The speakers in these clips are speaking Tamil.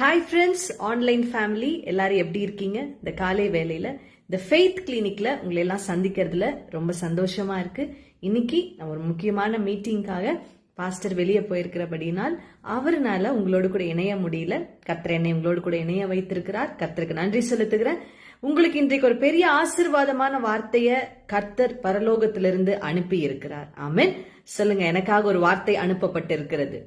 ஹாய் ஃப்ரெண்ட்ஸ் ஆன்லைன் ஃபேமிலி எல்லாரும் எப்படி இருக்கீங்க? இந்த காலை வேலையில இந்த ஃபெய்த் கிளினிக்ல உங்களை எல்லாம் சந்திக்கிறதுல ரொம்ப சந்தோஷமா இருக்கு. இன்னைக்கு நான் ஒரு முக்கியமான மீட்டிங்காக பாஸ்டர் வெளியே போயிருக்கிறபடினால் அவர்னால உங்களோடு கூட இணைய முடியல. கர்த்தர் என்னை உங்களோடு கூட இணைய வைத்திருக்கிறார். கத்தருக்கு நன்றி செலுத்துகிறேன். உங்களுக்கு இன்றைக்கு ஒரு பெரிய ஆசிர்வாதமான வார்த்தைய கர்த்தர் பரலோகத்திலிருந்து அனுப்பி இருக்கிறார் ஆமென். சொல்லுங்க எனக்காக ஒரு வார்த்தை அனுப்பப்பட்டிருக்கிறது.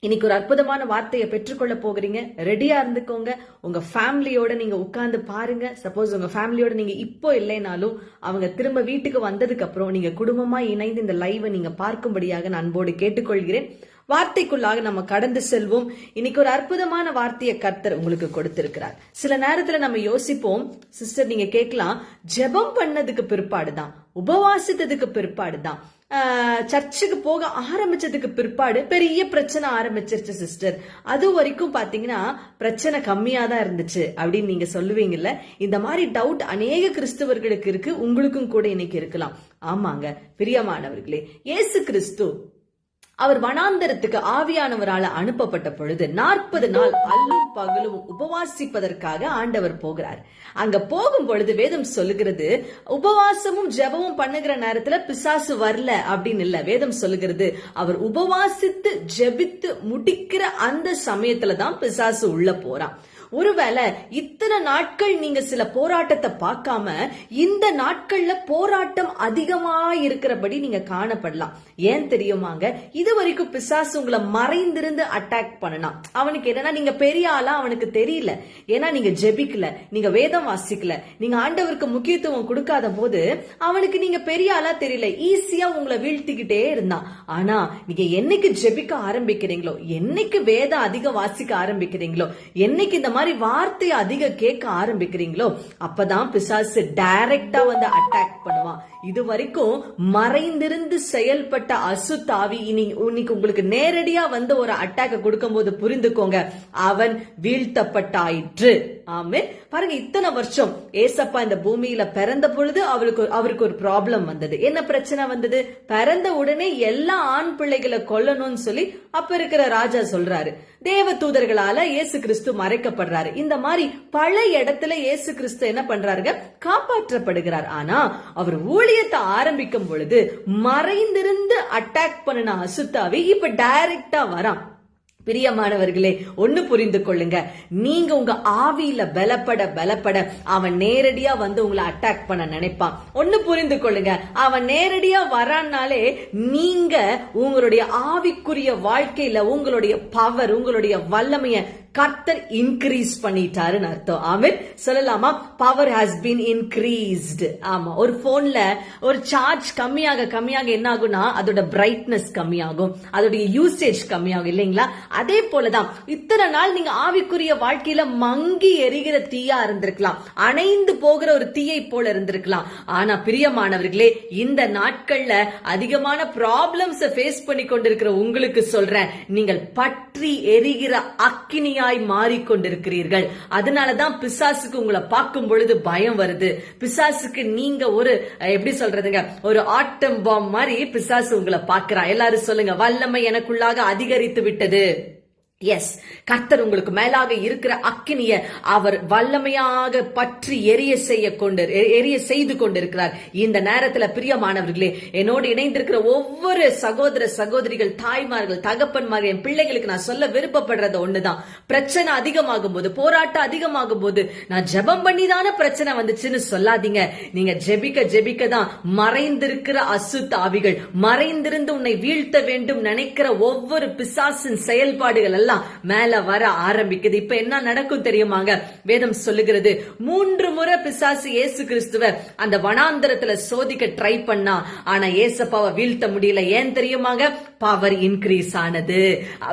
இன்னைக்கு ஒரு அற்புதமான வார்த்தையை பெற்றுக்கொள்ள போகிறீங்க. ரெடியா இருந்துக்கோங்க. உங்க ஃபேமிலியோட நீங்க உட்கார்ந்து பாருங்க. சப்போஸ் உங்க ஃபேமிலியோட நீங்க இப்போ இல்லைனாலும் அவங்க திரும்ப வீட்டுக்கு வந்ததுக்கு அப்புறம் நீங்க குடும்பமா இணைந்து இந்த லைவை நீங்க பார்க்கும்படியாக நான் அன்போடு கேட்டுக்கொள்கிறேன். வார்த்தைக்குள்ளாக நம்ம கடந்து செல்வோம். இன்னைக்கு ஒரு அற்புதமான வார்த்தையை கர்த்தர் உங்களுக்கு கொடுத்திருக்கிறார். சில நேரத்துல நம்ம யோசிப்போம். சிஸ்டர் நீங்க கேட்கலாம். ஜெபம் பண்ணதுக்கு பிற்பாடுதான். உபவாசித்ததுக்கு பிற்பாடுதான். சர்ச்சுக்கு போக ஆரம்பிச்சதுக்கு பிற்பாடு பெரிய பிரச்சனை ஆரம்பிச்சிருச்சு சிஸ்டர். அது வரைக்கும் பாத்தீங்கன்னா பிரச்சனை கம்மியா தான் இருந்துச்சு அப்படின்னு நீங்க சொல்லுவீங்கல்ல. இந்த மாதிரி டவுட் அநேக கிறிஸ்தவர்களுக்கு இருக்கு உங்களுக்கும் கூட இன்னைக்கு இருக்கலாம். ஆமாங்க பிரியமானவர்களே இயேசு கிறிஸ்து அவர் வனாந்தரத்துக்கு ஆவியானவரால அனுப்பப்பட்ட பொழுது நாற்பது நாள் அல்லும் பகலும் உபவாசிப்பதற்காக ஆண்டவர் போகிறார். அங்க போகும் பொழுது வேதம் சொல்லுகிறது உபவாசமும் ஜெபமும் பண்ணுகிற நேரத்துல பிசாசு வரல அப்படின்னு இல்ல வேதம் சொல்லுகிறது. அவர் உபவாசித்து ஜெபித்து முடிக்கிற அந்த சமயத்துல தான் பிசாசு உள்ள போறான். ஒருவேளை இத்தனை நாட்கள் நீங்க சில போராட்டத்தை பார்க்காம இந்த நாட்கள்ல போராட்டம் அதிகமா இருக்கிறபடி நீங்க காணப்படலாம். ஏன் தெரியுமாங்க? இது வரைக்கும் பிசாசு உங்களை மறைந்திருந்து அட்டாக் பண்ணலாம் அவனுக்கு என்னன்னா நீங்க பெரிய ஆளா அவனுக்கு தெரியல. ஏன்னா நீங்க ஜெபிக்கல. நீங்க வேதம் வாசிக்கல. நீங்க ஆண்டவருக்கு முக்கியத்துவம் கொடுக்காத போது அவனுக்கு நீங்க பெரிய ஆளா தெரியல. ஈஸியா உங்களை வீழ்த்திக்கிட்டே இருந்தான். ஆனா நீங்க என்னைக்கு ஜெபிக்க ஆரம்பிக்கிறீங்களோ என்னைக்கு வேதம் அதிகம் வாசிக்க ஆரம்பிக்கிறீங்களோ என்னைக்கு இந்த மாதிரி வார்த்தையை அதிக கேட்க ஆரம்பிக்கிறீங்களோ அப்பதான் பிசாசு டைரக்டா வந்து அட்டாக் பண்ணுவான். இது வரைக்கும் மறைந்திருந்து செயல்பட்ட அசுத்தாவி இனி இன்னைக்கு உங்களுக்கு நேரடியா வந்து ஒரு அட்டாக்க கொடுக்கும் போது புரிந்துக்கோங்க. அவன் வீழ்த்தப்பட்டாயிற்று. ஆமே பாருங்க இத்தனை வருஷம் ஏசப்பா இந்த பூமியில பிறந்த பொழுது அவருக்கு அவருக்கு ஒரு ப்ராப்ளம் வந்தது. என்ன பிரச்சனை வந்தது? பிறந்த உடனே எல்லா ஆண் பிள்ளைகளை கொல்லணும்னு சொல்லி அப்ப இருக்கிற ராஜா சொல்றாரு. தேவ தூதர்களால இயேசு கிறிஸ்து மறைக்கப்படுறாரு. இந்த மாதிரி பல இடத்துல இயேசு கிறிஸ்து என்ன பண்றாருங்க? காப்பாற்றப்படுகிறார். ஆனா அவர் ஊழியத்தை ஆரம்பிக்கும் பொழுது மறைந்திருந்து அட்டாக் பண்ணின அசுத்தாவே இப்ப டைரக்டா வரான். பிரியமானவர்களே ஒண்ணு புரிந்து கொள்ளுங்க. நீங்க உங்க ஆவியில பலப்பட பலப்பட அவன் நேரடியா வந்து உங்களை அட்டாக் பண்ண நினைப்பான். ஒண்ணு புரிந்து கொள்ளுங்க. அவன் நேரடியா வரான்னாலே நீங்க உங்களுடைய ஆவிக்குரிய வாழ்க்கையில உங்களுடைய பவர் உங்களுடைய வல்லமைய கர்த்தர் இன்க்ரீஸ் பண்ணிட்டாருன்னு அர்த்தம். ஆமீன் சொல்லலாமா? பவர் ஹாஸ் பீன் இன்க்ரீஸ்டு ஆமா. ஒரு போன்ல ஒரு சார்ஜ் கம்மியாக கம்மியாக என்ன ஆகும்னா அதோட பிரைட்னஸ் கம்மியாகும். அதோடைய யூசேஜ் கம்மியாகும் இல்லைங்களா? அதே போலதான் இத்தனை நாள் நீங்க ஆவிக்குரிய வாழ்க்கையில மங்கி எரிகிற தீயா இருந்திருக்கலாம். அணைந்து போகிற ஒரு தீயை போல இருந்திருக்கலாம். ஆனா பிரியமானவர்களே இந்த நாட்கள்ல அதிகமான ப்ராப்ளம்ஸ் ஃபேஸ் பண்ணி கொண்டிருக்கிற உங்களுக்கு சொல்றேன். நீங்கள் பற்றி எரிகிற அக்கினியா அடிமையாய் மாறிக்கொண்டிருக்கிறீர்கள். அதனாலதான் பிசாசுக்கு உங்களை பார்க்கும் பொழுது பயம் வருது. பிசாசுக்கு நீங்க ஒரு எப்படி சொல்றதுங்க ஒரு ஆட்டம் பாம் மாதிரி பிசாசு உங்களை பாக்குறா எல்லாரும் சொல்லுங்க வல்லமை எனக்குள்ளாக அதிகரித்து விட்டது. எஸ் கர்த்தர் உங்களுக்கு மேலாக இருக்கிற அக்கினிய அவர் வல்லமையாக பற்றி எரிய செய்ய கொண்டு எரிய செய்து கொண்டிருக்கிறார். இந்த நேரத்துல பிரியமானவர்களே என்னோடு இணைந்திருக்கிற ஒவ்வொரு சகோதர சகோதரிகள் தாய்மார்கள் தகப்பன்மார்கள் என் பிள்ளைகளுக்கு நான் சொல்ல விருப்பப்படுறது ஒண்ணுதான். பிரச்சனை அதிகமாகும் போது போராட்டம் அதிகமாகும் போது நான் ஜெபம் பண்ணி தானே பிரச்சனை வந்துச்சுன்னு சொல்லாதீங்க. நீங்க ஜெபிக்க ஜெபிக்க தான் மறைந்திருக்கிற அசுத்த அவிகள் மறைந்திருந்து உன்னை வீழ்த்த வேண்டும் நினைக்கிற ஒவ்வொரு பிசாசின் செயல்பாடுகள் எல்லாம் மேல வர ஆரம்பிக்குது. இப்ப என்ன நடக்கும் தெரியுமாங்க? வேதம் சொல்லுகிறது மூன்று முறை பிசாசு இயேசு கிறிஸ்துவ அந்த வனாந்தரத்துல சோதிக்க ட்ரை பண்ணா ஆனா ஏசப்பாவை வீழ்த்த முடியல. ஏன் தெரியுமாங்க? பவர் இன்க்ரீஸ் ஆனது.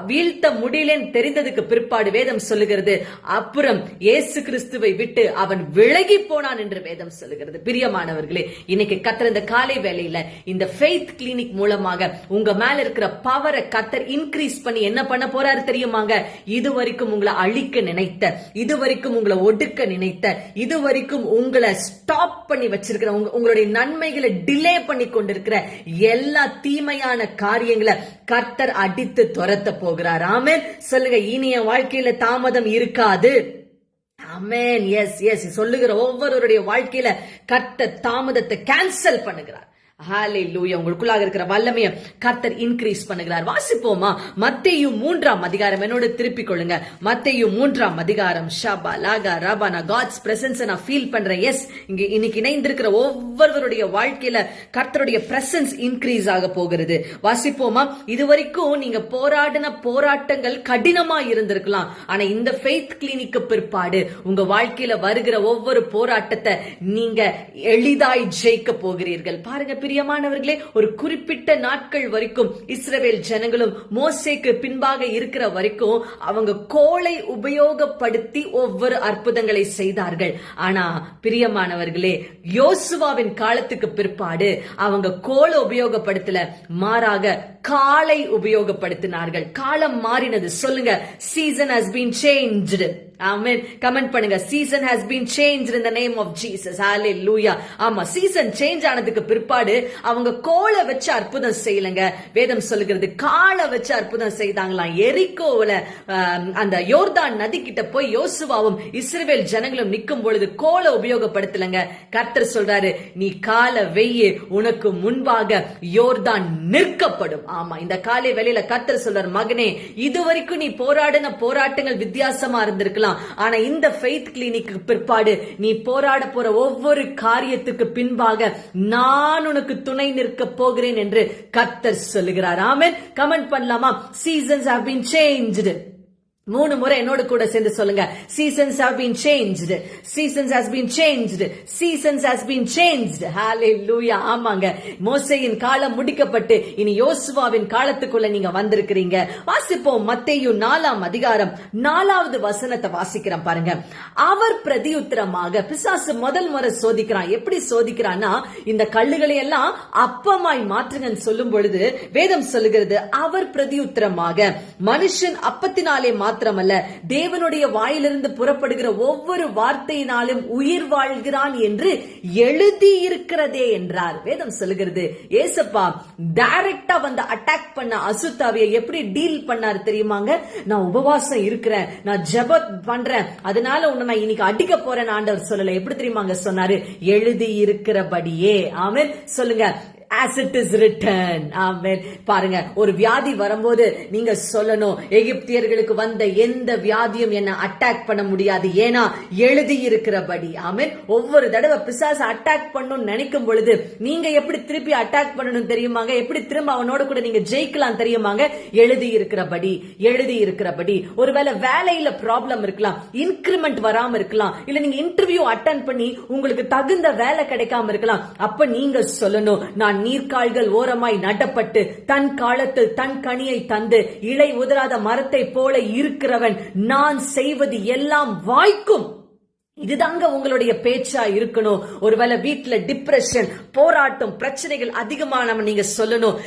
வீழ்த்த முடியலன்னு தெரிந்ததுக்கு பிற்பாடு வேதம் சொல்லுகிறது அப்புறம் இயேசு கிறிஸ்துவை விட்டு அவன் விலகி போனான் என்று வேதம் சொல்லுகிறது. பிரியமானவர்களே இன்னைக்கு கத்தர் இந்த காலை வேலையில இந்த ஃபெய்த் கிளினிக் மூலமாக உங்க மேல இருக்கிற பவரை கத்தர் இன்க்ரீஸ் பண்ணி என்ன பண்ண போறாரு தெரியுமா? தெரியுமாங்க இதுவரைக்கும் உங்களை அழிக்க நினைத்த இதுவரைக்கும் உங்களை ஒடுக்க நினைத்த இதுவரைக்கும் உங்களை ஸ்டாப் பண்ணி வச்சிருக்கிற உங்களுடைய நன்மைகளை டிலே பண்ணி கொண்டிருக்கிற எல்லா தீமையான காரியங்களை கர்த்தர் அடித்து துரத்த போகிறார். ஆமென். சொல்லுங்க இனி என் வாழ்க்கையில தாமதம் இருக்காது. அமேன் எஸ் எஸ் சொல்லுகிற ஒவ்வொருவருடைய வாழ்க்கையில கர்த்தர் தாமதத்தை கேன்சல் பண்ணுகிறார். உங்களுக்குள்ளாக இருக்கிற வல்லமைய கர்த்தர் இன்க்ரீஸ் பண்ணுகிறார். வாசிப்போமா? மத்தையும் மூன்றாம் அதிகாரம். என்னோட திருப்பிக் கொள்ளுங்க. மத்தையும் மூன்றாம் அதிகாரம். ஷபா லாகா ரபா நான் காட்ஸ் பிரசன்ஸ் நான் ஃபீல் பண்றேன். எஸ் இங்க இன்னைக்கு இணைந்திருக்கிற ஒவ்வொருவருடைய வாழ்க்கையில கர்த்தருடைய பிரசன்ஸ் இன்க்ரீஸ் ஆக போகிறது. வாசிப்போமா? இதுவரைக்கும் நீங்க போராடின போராட்டங்கள் கடினமா இருந்திருக்கலாம். ஆனா இந்த ஃபெய்த் கிளினிக்கு பிற்பாடு உங்க வாழ்க்கையில வருகிற ஒவ்வொரு போராட்டத்தை நீங்க எளிதாய் ஜெயிக்க போகிறீர்கள். பாருங்க பிரியமானவர்களே ஒரு குறிப்பிட்ட நாட்கள் வரைக்கும் இஸ்ரவேல் ஜனங்களும் மோசேக்கு பின்பாக இருக்கிற வரைக்கும் அவங்க கோலை உபயோகப்படுத்தி ஒவ்வொரு அற்புதங்களை செய்தார்கள். ஆனா பிரியமானவர்களே யோசுவாவின் காலத்துக்கு பிற்பாடு அவங்க கோலை உபயோகப்படுத்தல மாறாக காலை உபயோகப்படுத்தினார்கள். காலம் மாறினது. சொல்லுங்க சீசன் ஹஸ் பீன் சேஞ்ச்டு ஆமென் கமெண்ட் பண்ணுங்க season has been change in the name of Jesus ஹalleluya ஆமா சீசன் சேஞ்ச் ஆனதுக்கு பிற்பாடு அவங்க கோலை வச்சு அற்புதம் செய்யலங்க. வேதம் சொல்லுகிறது காலை வச்சு அற்புதம் செய்தாங்களாம். எரிக்கோவுல அந்த யோர்தான் நதி கிட்ட போய் யோசுவாவும் இஸ்ரேல் ஜனங்களும் நிற்கும் பொழுது கோலை உபயோகப்படுத்தலங்க. கர்த்தர் சொல்றாரு நீ காலை வெய்ய உனக்கு முன்பாக யோர்தான் நிற்கப்படும். ஆமா இந்த காலை வேலையில கர்த்தர் சொல்றார் மகனே இதுவரைக்கும் நீ போராடின போராட்டங்கள் வித்தியாசமா இருந்திருக்கலாம். ஆனா இந்த ஃபெய்த் கிளினிக்கு பிற்பாடு நீ போராட போற ஒவ்வொரு காரியத்துக்கு பின்பாக நான் உனக்கு துணை நிற்க போகிறேன் என்று கர்த்தர் சொல்லுகிறார். ஆமென். கமெண்ட் பண்ணலாமா? சீசன்ஸ் ஹவ் பீன் சேஞ்சு மூணு முறை என்னோட கூட சேர்ந்து சொல்லுங்க. Seasons have been changed seasons has been changed seasons has been changed ஹாலே லூயா ஆமாங்க. மோசையின் காலம் முடிக்கப்பட்டு இனி யோசுவாவின் காலத்துக்குள்ள நீங்க வந்திருக்கிறீங்க. வாசிப்போம் மத்தையும் நாலாம் அதிகாரம் நாலாவது வசனத்தை வாசிக்கிறோம் பாருங்க. அவர் பிரதியுத்தரமாக பிசாசு முதல் முறை சோதிக்கிறான். எப்படி சோதிக்கிறான்னா இந்த கல்லுகளை எல்லாம் அப்பமாய் மாற்றுங்கன்னு சொல்லும் பொழுது வேதம் சொல்லுகிறது அவர் பிரதியுத்தரமாக மனுஷன் அப்பத்தினாலே மாத்திரமல்ல தேவனுடைய வாயிலிருந்து புறப்படுகிற ஒவ்வொரு வார்த்தையினாலும் உயிர் வாழ்கிறான் என்று எழுதி இருக்கிறதே என்றார். வேதம் சொல்லுகிறது ஏசப்பா டைரக்டா வந்து அட்டாக் பண்ண அசுத்தாவிய எப்படி டீல் பண்ணாரு தெரியுமாங்க? நான் உபவாசம் இருக்கிறேன் நான் ஜெபம் பண்றேன் அதனால உன்னை நான் இன்னைக்கு அடிக்க போறேன் ஆண்டவர் சொல்லல. எப்படி தெரியுமாங்க சொன்னாரு? எழுதி இருக்கிறபடியே ஆமென். சொல்லுங்க. ஆஸ் இட் இஸ் ரிட்டர்ன் ஆமென் பாருங்க ஒரு வியாதி வரும்போது நீங்க சொல்லணும் எகிப்தியர்களுக்கு வந்த எந்த வியாதியும் என்ன அட்டாக் பண்ண முடியாது. ஏன்னா எழுதி இருக்கிறபடி ஆமென் ஒவ்வொரு தடவை பிசாசு அட்டாக் பண்ணணும்னு நினைக்கும் பொழுது நீங்க எப்படி திருப்பி அட்டாக் பண்ணணும் தெரியுமாங்க? எப்படி திரும்ப அவனோட கூட நீங்க ஜெயிக்கலாம் தெரியுமாங்க? எழுதி இருக்கிறபடி எழுதி இருக்கிறபடி ஒருவேளை வேலையில ப்ராப்ளம் இருக்கலாம் இன்கிரிமெண்ட் வராம இருக்கலாம் இல்ல நீங்க இன்டர்வியூ அட்டன் பண்ணி உங்களுக்கு தகுந்த வேலை கிடைக்காம இருக்கலாம். அப்ப நீங்க சொல்லணும் நான் நீர்க்கால்கள் ஓரமாய் நடப்பட்டு தன் காலத்தில் தன் கனியை தந்து இலை உதராத மரத்தை போல இருக்கிறவன் நான் செய்வது எல்லாம் வாய்க்கும். இதுதாங்க உங்களுடைய பேச்சா இருக்கணும். ஒருவேளை வீட்டுல டிப்ரெஷன் போராட்டம் பிரச்சனைகள் அதிகமான நீங்க சொல்லணும்.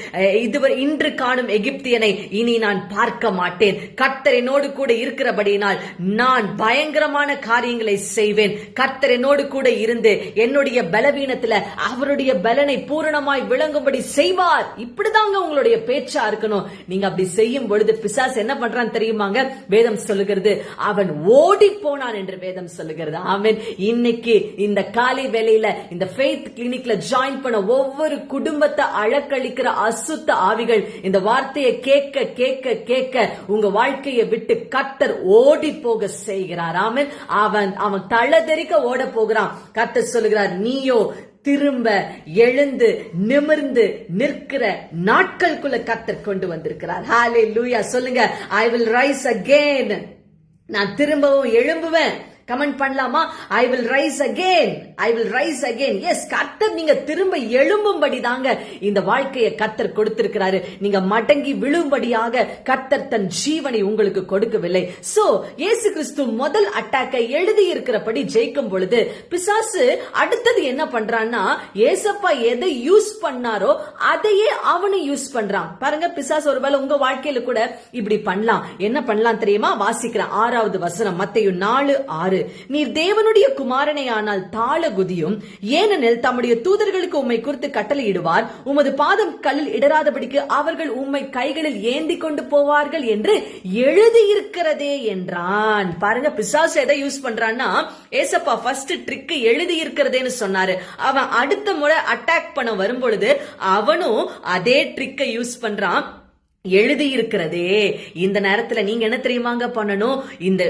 இதுவரை இன்று காணும் எகிப்தியனை இனி நான் பார்க்க மாட்டேன். கர்த்தரனோடு கூட இருக்கிறபடியினால் நான் பயங்கரமான காரியங்களை செய்வேன். கர்த்தரனோடு கூட இருந்து என்னுடைய பலவீனத்துல அவருடைய பலனை பூரணமாய் விளங்கும்படி செய்வார். இப்படிதாங்க உங்களுடைய பேச்சா இருக்கணும். நீங்க அப்படி செய்யும் பொழுது பிசாஸ் என்ன பண்றான் தெரியுமாங்க? வேதம் சொல்லுகிறது. அவன் ஓடி போனான் என்று வேதம் சொல்லுகிறது. ஆமென். இன்னைக்கு இந்த காலை வேலையில இந்த ஃபெய்த் கிளினிக்ல ஜாயின் பண்ண ஒவ்வொரு குடும்பத்தை அழக்களிக்கிற அசுத்த ஆவிகள் இந்த வார்த்தையை கேட்க கேட்க கேட்க உங்க வாழ்க்கையை விட்டு கத்தர் ஓடி போக செய்கிறார். ஆமென். அவன் அவன் தள்ளதெறிக்க ஓட போகிறான். கத்தர் சொல்லுகிறார் நீயோ திரும்ப எழுந்து நிமிர்ந்து நிற்கிற நாட்களுக்குள்ள கத்தர் கொண்டு வந்திருக்கிறார். ஹாலே லூயா சொல்லுங்க ஐ வில் ரைஸ் அகேன் நான் திரும்பவும் எழும்புவேன். கமெண்ட் பண்ணலாமா? I will rise again I will rise again yes கர்த்தர் நீங்க திரும்ப எழும்பும்படி தாங்க இந்த வாழ்க்கையை கர்த்தர் கொடுத்திருக்கிறாரு. நீங்க மடங்கி விழும்படியாக கர்த்தர் தன் ஜீவனை உங்களுக்கு கொடுக்கவில்லை. சோ இயேசு கிறிஸ்து முதல் அட்டாக்கை எழுதி இருக்கிறபடி ஜெயிக்கும் பொழுது பிசாசு அடுத்தது என்ன பண்றான்னா ஏசப்பா எதை யூஸ் பண்ணாரோ அதையே அவனை யூஸ் பண்றான். பாருங்க பிசாசு ஒருவேளை உங்க வாழ்க்கையில கூட இப்படி பண்ணலாம். என்ன பண்ணலாம் தெரியுமா? வாசிக்கிற ஆறாவது வசனம் மத்தையும் நாலு ஆறு. நீர் தேவனுடைய குமாரனை ஆனால் தாழ குதியும் ஏனெனில் தம்முடைய தூதர்களுக்கு உம்மை குறித்து கட்டளையிடுவார். உமது பாதம் கல்லில் இடராதபடிக்கு அவர்கள் உம்மை கைகளில் ஏந்தி கொண்டு போவார்கள் என்று எழுதியிருக்கிறதே என்றான். பாருங்க பிசாசு எதை யூஸ் பண்றான்னா ஏசப்பா ஃபர்ஸ்ட் ட்ரிக் எழுதி இருக்கிறதேன்னு சொன்னாரு. அவன் அடுத்த முறை அட்டாக் பண்ண வரும்பொழுது அவனும் அதே ட்ரிக்கை யூஸ் பண்றான். எழுதியிருக்கிறதே. இந்த நேரத்துல நீங்க என்ன தெரியுமாங்க பண்ணணும்? இந்த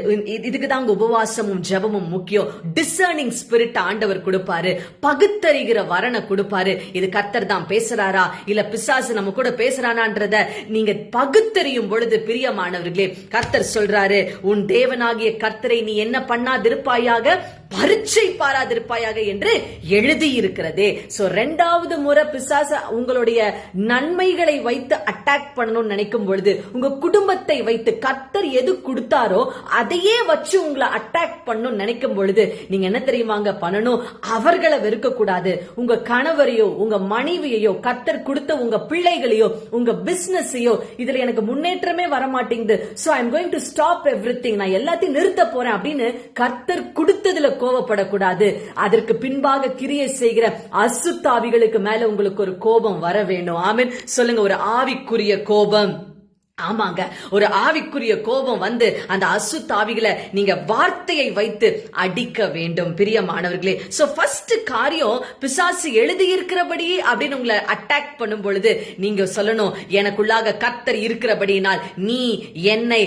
இதுக்கு தாங்க உபவாசமும் ஜெபமும் முக்கியம். டிசர்னிங் ஸ்பிரிட் ஆண்டவர் கொடுப்பாரு. பகுத்தறிகிற வரனை கொடுப்பாரு. இது கர்த்தர் தான் பேசுறாரா? இல்ல பிசாசு நம்ம கூட பேசுறானான்றத நீங்க பகுத்தறியும் பொழுது பிரியமானவர்களே கர்த்தர் சொல்றாரு உன் தேவனாகிய கர்த்தரை நீ என்ன பண்ணாதிருப்பாயாக? பரீட்சை பாராதிருப்பாயாக என்று எழுதி இருக்கிறதே சோ ரெண்டாவது முறை பிசாச உங்களுடைய நன்மைகளை வைத்து அட்டாக் பண்ணணும்னு நினைக்கும் பொழுது உங்க குடும்பத்தை வைத்து கத்தர் எது கொடுத்தாரோ அதையே வச்சு உங்களை அட்டாக் பண்ணணும்னு நினைக்கும் பொழுது நீங்க என்ன தெரியுமாங்க பண்ணணும்? அவர்களை வெறுக்க கூடாது உங்க கணவரையோ உங்க மனைவியையோ கத்தர் கொடுத்த உங்க பிள்ளைகளையோ உங்க பிசினஸையோ இதுல எனக்கு முன்னேற்றமே வர மாட்டேங்குது so I am going to stop every நான் எல்லாத்தையும் நிறுத்த போறேன் அப்படின்னு கர்த்தர் கொடுத்ததுல கோவப்படக்கூடாது அதற்கு பின்பாக கிரியை செய்கிற அசுத்தாவிகளுக்கு மேல உங்களுக்கு ஒரு கோபம் வர வேண்டும். ஆமீன். சொல்லுங்க ஒரு ஆவிக்குரிய கோபம். ஆமாங்க. ஒரு ஆவிக்குரிய கோபம் வந்து அந்த அசுத்தாவிகளை நீங்க வார்த்தையை வைத்து அடிக்க வேண்டும் பிரியமானவர்களே சோ ஃபர்ஸ்ட் காரியம் பிசாசு எழுதி இருக்கிறபடியே அப்படின்னு உங்களை அட்டாக் பண்ணும் பொழுது நீங்க சொல்லணும் எனக்குள்ளாக கத்தர் இருக்கிறபடியினால் நீ என்னை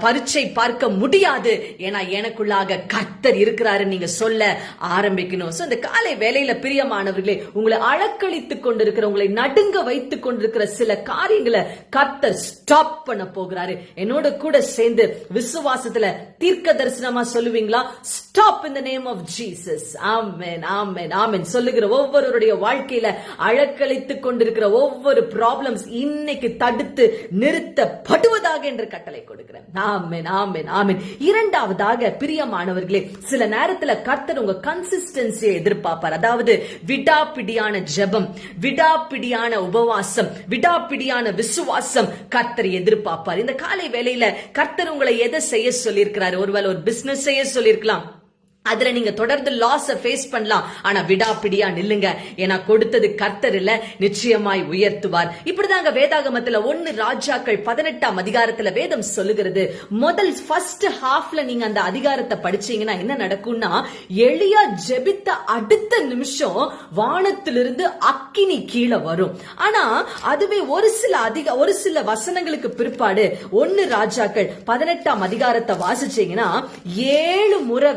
பரீட்சை பார்க்க முடியாது. ஏன்னா எனக்குள்ளாக கத்தர் இருக்கிறாரு. நீங்க சொல்ல ஆரம்பிக்கணும். சோ இந்த காலை வேலையில பிரியமானவர்களே உங்களை அழக்களித்துக் கொண்டிருக்கிற உங்களை நடுங்க வைத்துக் கொண்டிருக்கிற சில காரியங்களை கத்தர் ஸ்டாப் பண்ண போகிறாரு. என்னோட கூட சேர்ந்து விசுவாசத்துல தீர்க்க தரிசனமா சொல்லுவீங்களா? Stop in the name of Jesus ஆமென் ஆமென் ஆமென் சொல்லுகிற ஒவ்வொருவருடைய வாழ்க்கையில அழக்களித்துக் கொண்டிருக்கிற ஒவ்வொரு ப்ராப்ளம்ஸ் இன்னைக்கு தடுத்து நிறுத்தப்படுவதாக என்று கட்டளை கொடுக்கிறேன். ஆமென் ஆமென் ஆமென் இரண்டாவதாக பிரியமானவர்களே சில நேரத்துல கர்த்தர் உங்க கன்சிஸ்டன்சியை எதிர்பார்ப்பார். அதாவது விடாப்பிடியான ஜெபம் விடாப்பிடியான உபவாசம் விடாப்பிடியான விசுவாசம் கர்த்தர் எதிர்பார்ப்பார். இந்த காலை வேலையில கர்த்தர் உங்களை எதை செய்ய சொல்லியிருக்கிறார்? ஒருவேளை ஒரு பிசினஸ் செய்ய சொல்லியிருக்கலாம். அதுல நீங்க தொடர்ந்து லாஸ் ஃபேஸ் பண்ணலாம். ஆனா விடாப்பிடியா நில்லுங்க. ஏன்னா கொடுத்தது கர்த்தர் இல்ல நிச்சயமாய் உயர்த்துவார். இப்படிதாங்க வேதாகமத்துல ஒன்னு ராஜாக்கள் பதினெட்டாம் அதிகாரத்துல வேதம் சொல்லுகிறது. முதல் ஃபர்ஸ்ட் ஹாஃப்ல நீங்க அந்த அதிகாரத்தை படிச்சீங்கன்னா என்ன நடக்கும்னா எளியா ஜெபித்த அடுத்த நிமிஷம் வானத்திலிருந்து அக்கினி கீழே வரும். ஆனா அதுவே ஒரு சில அதிக ஒரு சில வசனங்களுக்கு பிற்பாடு ஒன்னு ராஜாக்கள் பதினெட்டாம் அதிகாரத்தை வாசிச்சீங்கன்னா ஏழு முறை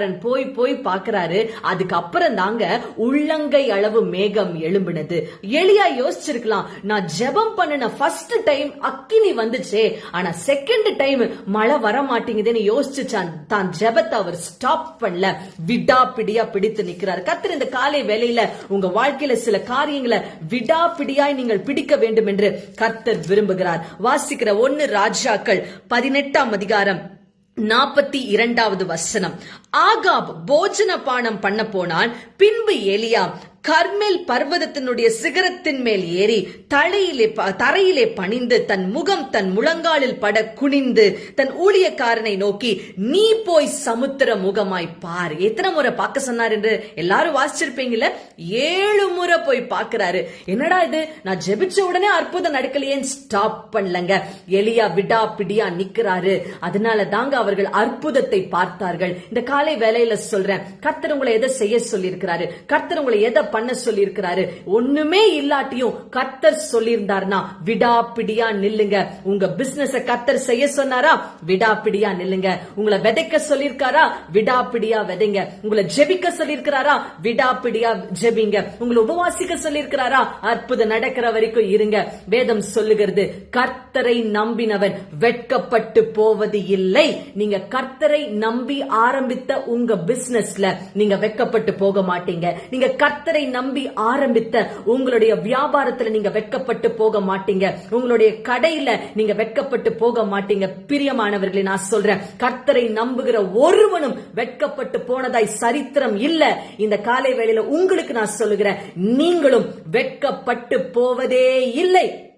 வேலைக்காரன் போய் போய் பாக்குறாரு. அதுக்கப்புறம் தாங்க உள்ளங்கை அளவு மேகம் எழும்பினது. எளியா யோசிச்சிருக்கலாம் நான் ஜெபம் பண்ணின ஃபர்ஸ்ட் டைம் அக்கினி வந்துச்சே. ஆனா செகண்ட் டைம் மழை வர மாட்டேங்குதுன்னு யோசிச்சுச்சான். தான் ஜெபத்தை அவர் ஸ்டாப் பண்ணல. விடாப்பிடியா பிடித்து நிக்கிறார். கத்திர இந்த காலை வேலையில உங்க வாழ்க்கையில சில காரியங்களை விடாப்பிடியாய் நீங்கள் பிடிக்க வேண்டும் என்று கர்த்தர் விரும்புகிறார். வாசிக்கிற ஒன்னு ராஜாக்கள் பதினெட்டாம் அதிகாரம். நாற்பத்தி இரண்டாவது வசனம். ஆகாப் போஜன பானம் பண்ண போனான். பின்பு எலியா கர்மேல் பர்வதத்தினுடைய சிகரத்தின் மேல் ஏறி தலையிலே ப- தரையிலே பணிந்து தன் முகம் தன் முழங்காலில் பட குனிந்து தன் ஊழியக்காரனை நோக்கி நீ போய் சமுத்திர முகமாய் பார். எத்தனை முறை பார்க்க சொன்னார் என்று எல்லாரும் வாசிச்சிருப்பீங்கல்ல? ஏழு முறை போய் பார்க்கிறாரு. என்னடா இது? நான் ஜெபிச்ச உடனே அற்புதம் நடக்கலையேன்னு ஸ்டாப் பண்ணலங்க. எலியா விடா பிடியா நிக்கிறாரு. அதனால தாங்க அவர்கள் அற்புதத்தை பார்த்தார்கள். இந்த காலை வேலையில சொல்றேன். கர்த்தர் உங்களை எதை செய்ய சொல்லியிருக்கிறாரு? கர்த்தர் உங்களை எதை பண்ண சொல்லியிருக்கிறாரு. ஒண்ணுமே இல்லாட்டியும் கர்த்தர் சொல்லியிருந்தார்னா விடாப்பிடியா நில்லுங்க. உங்க பிசினஸ் கர்த்தர் செய்ய சொன்னாரா? விடாப்பிடியா நில்லுங்க. உங்களை விதைக்க சொல்லியிருக்காரா? விடாப்பிடியா விதைங்க. உங்களை ஜெபிக்க சொல்லியிருக்கிறாரா? விடாப்பிடியா ஜெபிங்க. உங்களை உபவாசிக்க சொல்லியிருக்கிறாரா? அற்புதம் நடக்கிற வரைக்கும் இருங்க. வேதம் சொல்லுகிறது கர்த்தரை நம்பினவன் வெட்கப்பட்டு போவது இல்லை. நீங்க கர்த்தரை நம்பி ஆரம்பித்த உங்க பிசினஸ்ல நீங்க வெட்கப்பட்டு போக மாட்டீங்க. நீங்க கர்த்தரை நம்பி ஆரம்பித்த உங்களுடைய வியாபாரத்துல நீங்க வெட்கப்பட்டு போக மாட்டீங்க. உங்களுடைய கடையில நீங்க வெட்கப்பட்டு போக மாட்டீங்க. பிரியமானவர்களை நான் சொல்றேன். கர்த்தரை நம்புகிற ஒருவனும் வெட்கப்பட்டு போனதாய் சரித்திரம் இல்ல. இந்த காலை வேளையில உங்களுக்கு நான் சொல்லுகிறேன். நீங்களும் வெட்கப்பட்டு போவதே இல்லை.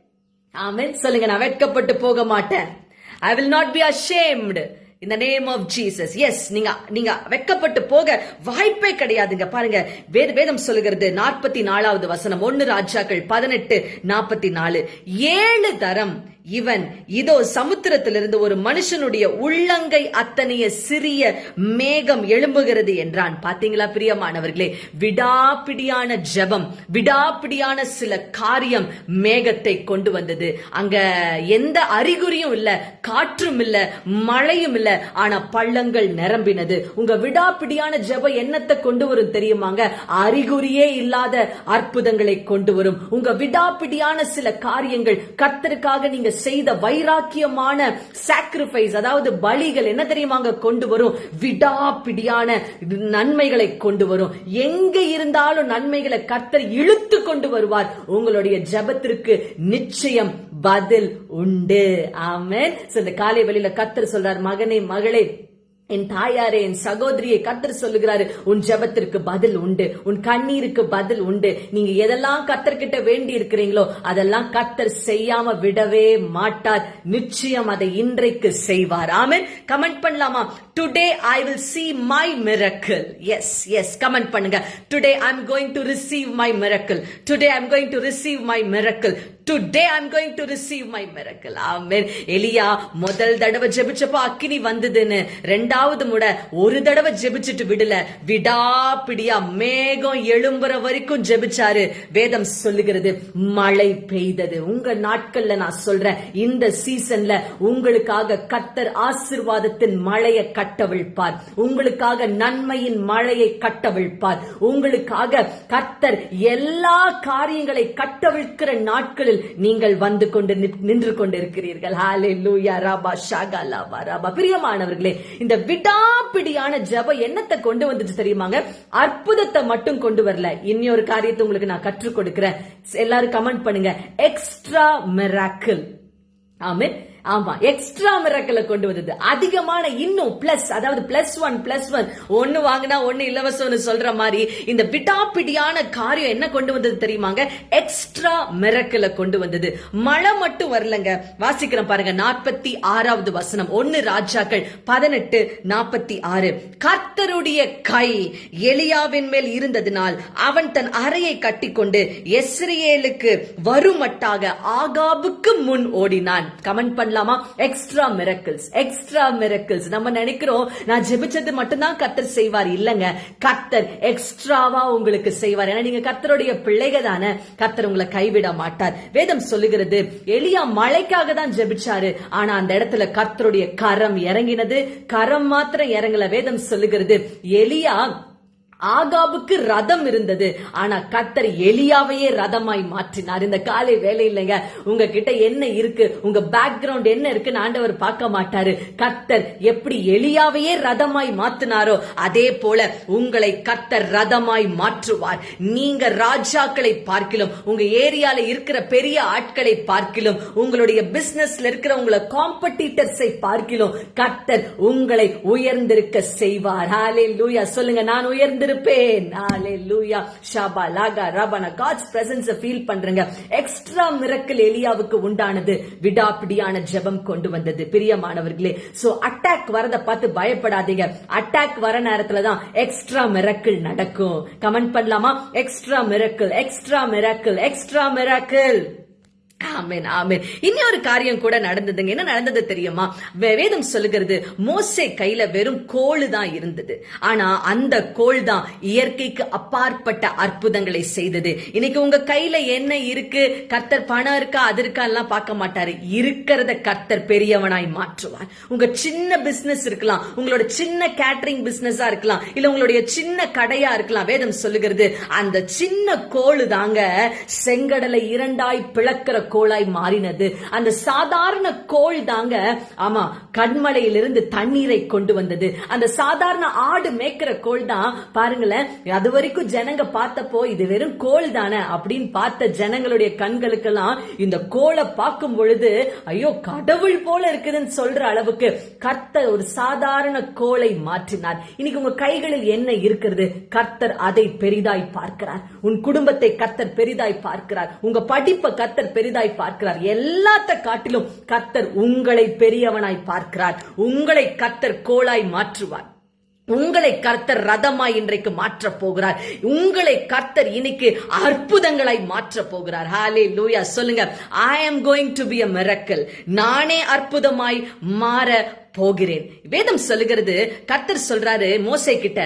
ஆமென். சொல்லுங்க நான் வெட்கப்பட்டு போக மாட்டேன். I will not be ashamed in the name of Jesus yes நீங்க நீங்க வெக்கப்பட்டு போக வாய்ப்பே கிடையாதுங்க. பாருங்க வேத வேதம் சொல்லுகிறது நாற்பத்தி நாலாவது வசனம். ஒன்னு ராஜாக்கள் பதினெட்டு நாற்பத்தி நாலு. ஏழு தரம் இவன் இதோ சமுத்திரத்திலிருந்து ஒரு மனுஷனுடைய உள்ளங்கை அத்தனைய சிறிய மேகம் எழும்புகிறது என்றான். பாத்தீங்களா பிரியமானவர்களே? விடாப்பிடியான ஜபம் விடாப்பிடியான சில காரியம் மேகத்தை கொண்டு வந்தது. அங்க எந்த அறிகுறியும் இல்ல காற்றும் இல்ல மழையும் இல்ல ஆனா பள்ளங்கள் நிரம்பினது. உங்க விடாப்பிடியான ஜெபம் என்னத்தை கொண்டு வரும் தெரியுமாங்க? அறிகுறியே இல்லாத அற்புதங்களை கொண்டு வரும். உங்க விடாப்பிடியான சில காரியங்கள் கர்த்தருக்காக நீங்க செய்த வைராக்கியமான சாக்ரிஃபைஸ் அதாவது பலிகள் என்ன தெரியுமாங்க கொண்டு வரும்? விடாப்பிடியான நன்மைகளை கொண்டு வரும். எங்க இருந்தாலும் நன்மைகளை கர்த்தர் இழுத்து கொண்டு வருவார். உங்களுடைய ஜெபத்திற்கு நிச்சயம் பதில் உண்டு. ஆமேன். இந்த காலை வெளியில கர்த்தர் சொல்றார் மகனே மகளே என் தாயாரே என் சகோதரியை கத்தர் சொல்லுகிறாரு உன் ஜெபத்திற்கு பதில் உண்டு. உன் கண்ணீருக்கு பதில் உண்டு. நீங்க எதெல்லாம் கத்தர்கிட்ட வேண்டி இருக்கிறீங்களோ அதெல்லாம் கத்தர் செய்யாம விடவே மாட்டார். நிச்சயம் அதை இன்றைக்கு செய்வார். ஆமென். கமெண்ட் பண்ணலாமா? Today I will see my miracle. Yes yes comment பண்ணுங்க. Today I am going to receive my miracle today I am going to receive my miracle today I'm going to receive my miracle ஆமென் எலியா முதல் தடவை ஜெபிச்சப்போ அக்கினி வந்ததுன்னு. ரெண்டாவது முட ஒரு தடவை ஜெபிச்சுட்டு விடல. விடாப்பிடியா மேகம் எழும்புற வரைக்கும் ஜெபிச்சாரு. வேதம் சொல்லுகிறது மழை பெய்தது. உங்க நாட்கள்ல நான் சொல்றேன் இந்த சீசன்ல உங்களுக்காக கத்தர் ஆசிர்வாதத்தின் மழையை கட்டவிழ்ப்பார். உங்களுக்காக நன்மையின் மழையை கட்டவிழ்ப்பார். உங்களுக்காக கத்தர் எல்லா காரியங்களை கட்டவிழ்க்கிற நாட்களில் இடத்தில் நீங்கள் வந்து கொண்டு நின்று கொண்டிருக்கிறீர்கள். ஹாலே லூயா ராபா ஷாகா லாபா ராபா. பிரியமானவர்களே இந்த விடாப்பிடியான ஜப என்னத்தை கொண்டு வந்துச்சு தெரியுமாங்க? அற்புதத்தை மட்டும் கொண்டு வரல. இன்னொரு காரியத்தை உங்களுக்கு நான் கற்றுக் கொடுக்கிறேன். எல்லாரும் கமெண்ட் பண்ணுங்க. எக்ஸ்ட்ரா மிராக்கிள் ஆமென் ஆமா எக்ஸ்ட்ரா மிரக்கலை கொண்டு வந்தது. அதிகமான இன்னும் பிளஸ் அதாவது பிளஸ் ஒன் பிளஸ் ஒன் ஒன்னு வாங்கினா ஒன்னு இலவசம்னு சொல்ற மாதிரி இந்த பிட்டாப்பிடியான காரியம் என்ன கொண்டு வந்தது தெரியுமாங்க? எக்ஸ்ட்ரா மிரக்கலை கொண்டு வந்தது. மழை மட்டும் வரலங்க. வாசிக்கிறேன் பாருங்க நாற்பத்தி ஆறாவது வசனம். ஒன்னு ராஜாக்கள் பதினெட்டு நாற்பத்தி ஆறு. கர்த்தருடைய கை எலியாவின் மேல் இருந்ததினால் அவன் தன் அறையை கட்டிக்கொண்டு எஸ்ரியேலுக்கு வருமட்டாக ஆகாபுக்கு முன் ஓடினான். கமெண்ட் பண்ண. பண்ணலாமா? எக்ஸ்ட்ரா மிரக்கிள்ஸ் எக்ஸ்ட்ரா மிரக்கிள்ஸ் நம்ம நினைக்கிறோம் நான் ஜெபிச்சது மட்டும்தான் கத்தர் செய்வார். இல்லங்க. கத்தர் எக்ஸ்ட்ராவா உங்களுக்கு செய்வார். ஏன்னா நீங்க கத்தருடைய பிள்ளைக தானே கத்தர் உங்களை கைவிட மாட்டார். வேதம் சொல்லுகிறது எளியா மழைக்காக தான் ஜெபிச்சாரு. ஆனா அந்த இடத்துல கத்தருடைய கரம் இறங்கினது. கரம் மாத்திரம் இறங்கல. வேதம் சொல்லுகிறது எலியா ஆகாபுக்கு ரதம் இருந்தது. ஆனா கத்தர் எலியாவையே ரதமாய் மாற்றினார். இந்த காலை வேலை இல்லைங்க. உங்ககிட்ட என்ன இருக்கு? உங்க பேக்ரவுண்ட் என்ன இருக்குன்னு ஆண்டவர் பார்க்க மாட்டாரு. கத்தர் எப்படி எலியாவையே ரதமாய் மாத்தினாரோ அதே போல உங்களை கத்தர் ரதமாய் மாற்றுவார். நீங்க ராஜாக்களை பார்க்கிலும் உங்க ஏரியால இருக்கிற பெரிய ஆட்களை பார்க்கிலும் உங்களுடைய பிசினஸ்ல இருக்கிற உங்களை காம்படிட்டர்ஸை பார்க்கிலும் கத்தர் உங்களை உயர்ந்திருக்க செய்வார். ஹாலே லூயா சொல்லுங்க நான் உயர்ந்திரு இருப்பேன். காட்ஸ் பிரசன்ஸ் ஃபீல் பண்றங்க. எக்ஸ்ட்ரா மிரக்கல் எலியாவுக்கு உண்டானது. விடாப்பிடியான ஜெபம் கொண்டு வந்தது. பிரியமானவர்களே சோ அட்டாக் வரத பார்த்து பயப்படாதீங்க. அட்டாக் வர நேரத்துல தான் எக்ஸ்ட்ரா மிரக்கல் நடக்கும். கமெண்ட் பண்ணலாமா? Extra miracle extra miracle extra miracle ஆமேன் ஆமேன். இன்னொரு காரியம் கூட நடந்ததுங்க. என்ன நடந்தது தெரியுமா? வேதம் சொல்லுகிறது மோசே கையில வெறும் கோல் தான் இருந்தது. ஆனா அந்த கோல் தான் இயற்கைக்கு அப்பாற்பட்ட அற்புதங்களை செய்தது. இன்னைக்கு உங்க கையில என்ன இருக்கு? கர்த்தர் பணம் இருக்கா அது இருக்கா எல்லாம் பார்க்க மாட்டாரு. இருக்கிறத கர்த்தர் பெரியவனாய் மாற்றுவார். உங்க சின்ன பிசினஸ் இருக்கலாம். உங்களோட சின்ன கேட்டரிங் பிசினஸா இருக்கலாம். இல்ல உங்களுடைய சின்ன கடையா இருக்கலாம். வேதம் சொல்லுகிறது அந்த சின்ன கோல் தாங்க செங்கடலை இரண்டாய் பிளக்கிற கோளாய் மாறினது. அந்த சாதாரண கோள் தாங்க ஆமா கண்மலையிலிருந்து தண்ணீரை கொண்டு வந்தது. அந்த சாதாரண ஆடு மேய்க்கிற கோள் தான் பாருங்களேன் அது வரைக்கும் ஜனங்க பார்த்தப்போ இது வெறும் கோள் தானே அப்படின்னு பார்த்த ஜனங்களுடைய கண்களுக்கெல்லாம் இந்த கோளை பார்க்கும் பொழுது ஐயோ கடவுள் போல இருக்குதுன்னு சொல்ற அளவுக்கு கர்த்தர் ஒரு சாதாரண கோளை மாற்றினார். இன்னைக்கு உங்க கைகளில் என்ன இருக்கிறது? கர்த்தர் அதை பெரிதாய் பார்க்கிறார். உன் குடும்பத்தை கர்த்தர் பெரிதாய் பார்க்கிறார். உங்க படிப்பை கர்த்தர் பெரிதாய் பார்க்கிறார். எல்லாத்த காட்டிலும் கத்தர் உங்களை பெரியவனாய் பார்க்கிறார். உங்களை கத்தர் கோளாய் மாற்றுவார். உங்களை கர்த்தர் ரதமாய் இன்றைக்கு மாற்ற போகிறார். உங்களை கர்த்தர் இன்னைக்கு அற்புதங்களாய் மாற்ற போகிறார். ஹாலே லூயா சொல்லுங்க I am going to be a miracle நானே அற்புதமாய் மாற போகிறேன். வேதம் சொல்லுகிறது கர்த்தர் சொல்றாரு மோசை கிட்ட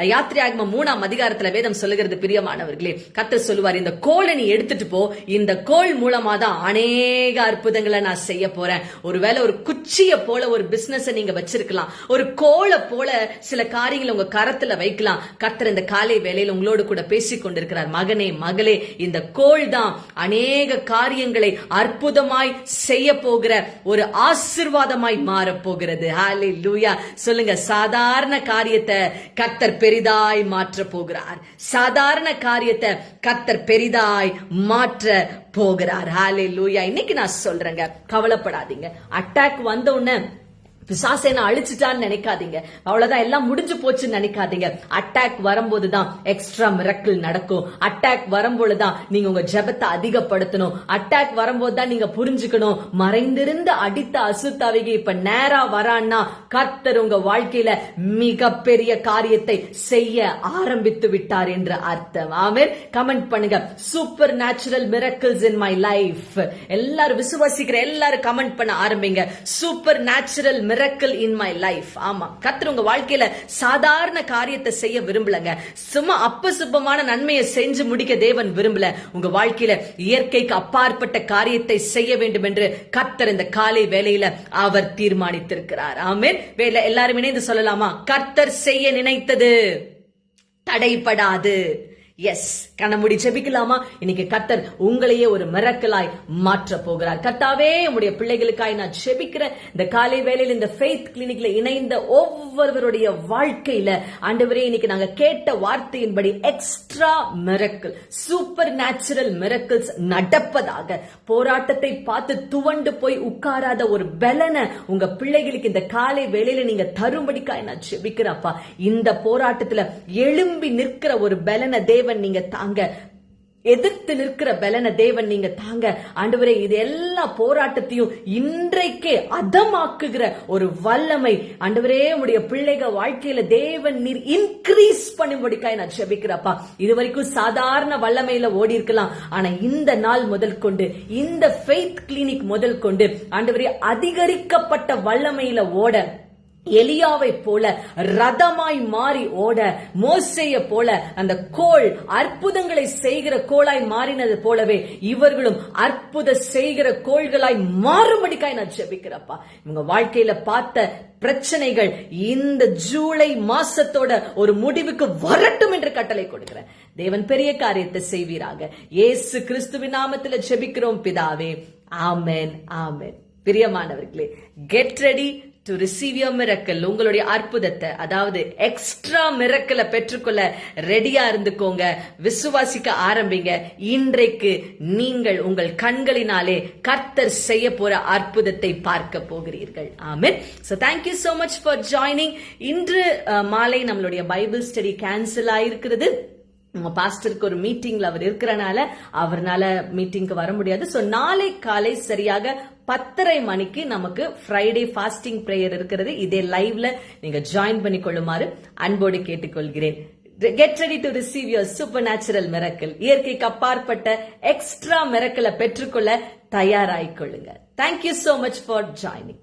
யாத்திரையாகம மூணாம் அதிகாரத்துல வேதம் சொல்லுகிறது பிரியமானவர்களே. கர்த்தர் சொல்லுவார் இந்த கோலை நீ எடுத்துட்டு போ. இந்த கோல் மூலமா தான் அநேக அற்புதங்களை நான் செய்ய போறேன். ஒருவேளை ஒரு குச்சிய போல ஒரு பிசினஸ் நீங்க வச்சிருக்கலாம். ஒரு கோலை போல சில காரியங்களை உங்க கரத்துல வைக்கலாம். கர்த்தர் இந்த காலை வேலையில உங்களோடு கூட பேசிக் கொண்டிருக்கிறார். மகனே மகளே இந்த கோல் தான் அநேக காரியங்களை அற்புதமாய் செய்ய போகிற ஒரு ஆசிர்வாதமாய் மாறப் போகிறது ஹாலே லூயா சொல்லுங்க சாதாரண காரியத்தை கர்த்தர் பெரிதாய் மாற்ற போகிறார். சாதாரண காரியத்தை கர்த்தர் பெரிதாய் மாற்ற போகிறார். ஹாலே லூயா இன்னைக்கு நான் சொல்றேங்க கவலைப்படாதீங்க. அட்டாக் வந்த உடனே பிசாசை நான் அழிச்சிட்டான்னு நினைக்காதீங்க. அவ்வளவுதான் எல்லாம் முடிஞ்சு போச்சுன்னு நினைக்காதீங்க. அட்டாக் வரும்போது தான் எக்ஸ்ட்ரா மிரக்கிள் நடக்கும். அட்டாக் வரும்பொழுதுதான் நீங்க உங்க ஜபத்தை அதிகப்படுத்தணும். அட்டாக் வரும்போது தான் நீங்க புரிஞ்சுக்கணும். மறைந்திருந்து அடித்த அசுத்தாவிகை இப்ப நேரா வரான்னா கர்த்தர் உங்க வாழ்க்கையில மிகப்பெரிய காரியத்தை செய்ய ஆரம்பித்து விட்டார் என்று அர்த்தம். ஆமீர் கமெண்ட் பண்ணுங்க. Supernatural miracles in my life எல்லாரும் விசுவாசிக்கிற எல்லாரும் கமெண்ட் பண்ண ஆரம்பிங்க. Supernatural miracle in my life ஆமா. கர்த்தர் உங்க வாழ்க்கையில சாதாரண காரியத்தை செய்ய விரும்பலங்க. சும்மா அப்ப சுப்பமான நன்மையை செஞ்சு முடிக்க தேவன் விரும்பல. உங்க வாழ்க்கையில இயற்கைக்கு அப்பாற்பட்ட காரியத்தை செய்ய வேண்டும் என்று கர்த்தர் இந்த காலை வேலையில அவர் தீர்மானித்திருக்கிறார். ஆமென். வேலை எல்லாரும் இணைந்து சொல்லலாமா? கர்த்தர் செய்ய நினைத்தது தடைப்படாது. எஸ் கண்ணமுடி ஜெபிக்கலாமா? இன்னைக்கு கத்தர் உங்களையே ஒரு மிரக்கலாய் மாற்ற போகிறார். கத்தாவே உங்களுடைய பிள்ளைகளுக்காய் நான் ஜெபிக்கிற இந்த காலை வேலையில் இந்த ஃபெய்த் கிளினிக்ல இணைந்த ஒவ்வொருவருடைய வாழ்க்கையில ஆண்டவரே இன்னைக்கு நாங்க கேட்ட வார்த்தையின்படி extra miracle supernatural miracles நடப்பதாக போராட்டத்தை பார்த்து துவண்டு போய் உட்காராத ஒரு பலனை உங்க பிள்ளைகளுக்கு இந்த காலை வேலையில நீங்க தரும்படிக்காய் நான் ஜெபிக்கிறப்பா இந்த போராட்டத்துல எழும்பி நிற்கிற ஒரு பலனை தேவன் நீங்க தாங்க. எதிர்த்து நிற்கிற பலன தேவன் நீங்க தாங்க. ஆண்டவரே இது எல்லா போராட்டத்தையும் இன்றைக்கே அதமாக்குகிற ஒரு வல்லமை. ஆண்டவரே உடைய பிள்ளைக வாழ்க்கையில தேவன் நீர் இன்க்ரீஸ் பண்ணும்படிக்காய் நான் செபிக்கிறப்பா இது வரைக்கும் சாதாரண வல்லமையில ஓடி இருக்கலாம் ஆனா இந்த நாள் முதல் கொண்டு இந்த ஃபெய்த் கிளினிக் முதல் கொண்டு ஆண்டவரே அதிகரிக்கப்பட்ட வல்லமையில ஓட எலியாவை போல ரதமாய் மாறி ஓட மோசைய போல அந்த கோள் அற்புதங்களை செய்கிற கோளாய் மாறினது போலவே இவர்களும் அற்புத செய்கிற கோள்களாய் மாறும்படிக்காய் நான் ஜெபிக்கிறப்பா. இவங்க வாழ்க்கையில பார்த்த பிரச்சனைகள் இந்த ஜூலை மாசத்தோட ஒரு முடிவுக்கு வரட்டும் என்று கட்டளை கொடுக்கிறேன். தேவன் பெரிய காரியத்தை செய்வீராக. இயேசு கிறிஸ்துவின் நாமத்துல ஜெபிக்கிறோம் பிதாவே. ஆமேன் ஆமேன். பிரியமானவர்களே get ready to receive your miracle உங்களுடைய அற்புதத்தை அதாவது எக்ஸ்ட்ரா மிரக்கலை பெற்றுக்கொள்ள ரெடியா இருந்துக்கோங்க. விசுவாசிக்க ஆரம்பிங்க. இன்றைக்கு நீங்கள் உங்கள் கண்களினாலே கர்த்தர் செய்ய போற அற்புதத்தை பார்க்க போகிறீர்கள். ஆமென். So thank you so much for joining இன்று மாலை நம்மளுடைய பைபிள் ஸ்டடி கேன்சல் ஆயிருக்கிறது. உங்க பாஸ்டருக்கு ஒரு மீட்டிங்ல அவர் இருக்கிறனால அவர்னால மீட்டிங்க்கு வர முடியாது. சோ நாளை காலை சரியாக பத்தரை மணிக்கு நமக்கு ஃப்ரைடே ஃபாஸ்டிங் ப்ரேயர் இருக்கிறது. இதே லைவ்ல நீங்க ஜாயின் பண்ணி கொள்ளுமாறு அன்போடு கேட்டுக்கொள்கிறேன். Get ready to receive your supernatural miracle இயற்கைக்கு அப்பாற்பட்ட எக்ஸ்ட்ரா மிரக்கலை பெற்றுக்கொள்ள தயாராகிக் கொள்ளுங்க. Thank you so much for joining